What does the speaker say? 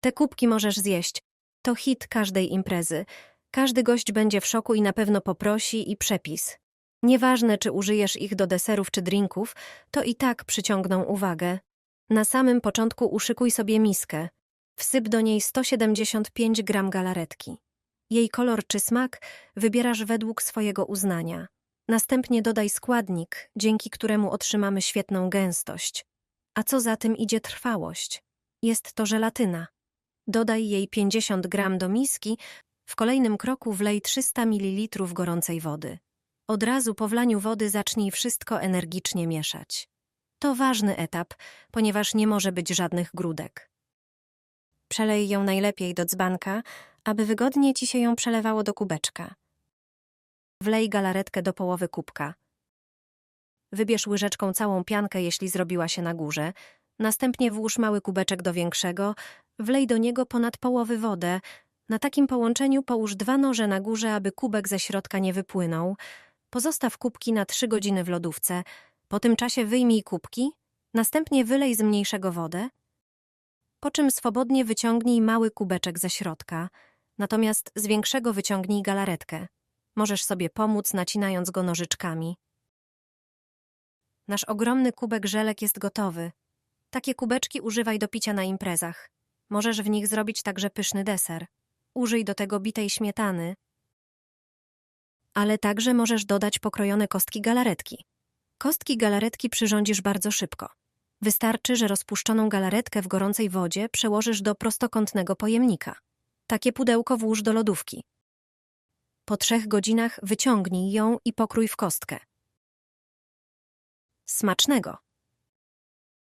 Te kubki możesz zjeść. To hit każdej imprezy. Każdy gość będzie w szoku i na pewno poprosi i przepis. Nieważne, czy użyjesz ich do deserów czy drinków, to i tak przyciągną uwagę. Na samym początku uszykuj sobie miskę. Wsyp do niej 175 gram galaretki. Jej kolor czy smak wybierasz według swojego uznania. Następnie dodaj składnik, dzięki któremu otrzymamy świetną gęstość. A co za tym idzie trwałość? Jest to żelatyna. Dodaj jej 50 gram do miski, w kolejnym kroku wlej 300 ml gorącej wody. Od razu po wlaniu wody zacznij wszystko energicznie mieszać. To ważny etap, ponieważ nie może być żadnych grudek. Przelej ją najlepiej do dzbanka, aby wygodnie ci się ją przelewało do kubeczka. Wlej galaretkę do połowy kubka. Wybierz łyżeczką całą piankę, jeśli zrobiła się na górze. Następnie włóż mały kubeczek do większego, wlej do niego ponad połowy wodę. Na takim połączeniu połóż dwa noże na górze, aby kubek ze środka nie wypłynął. Pozostaw kubki na 3 godziny w lodówce. Po tym czasie wyjmij kubki, następnie wylej z mniejszego wodę, po czym swobodnie wyciągnij mały kubeczek ze środka, natomiast z większego wyciągnij galaretkę. Możesz sobie pomóc, nacinając go nożyczkami. Nasz ogromny kubek żelek jest gotowy. Takie kubeczki używaj do picia na imprezach. Możesz w nich zrobić także pyszny deser. Użyj do tego bitej śmietany, ale także możesz dodać pokrojone kostki galaretki. Kostki galaretki przyrządzisz bardzo szybko. Wystarczy, że rozpuszczoną galaretkę w gorącej wodzie przełożysz do prostokątnego pojemnika. Takie pudełko włóż do lodówki. Po trzech godzinach wyciągnij ją i pokrój w kostkę. Smacznego!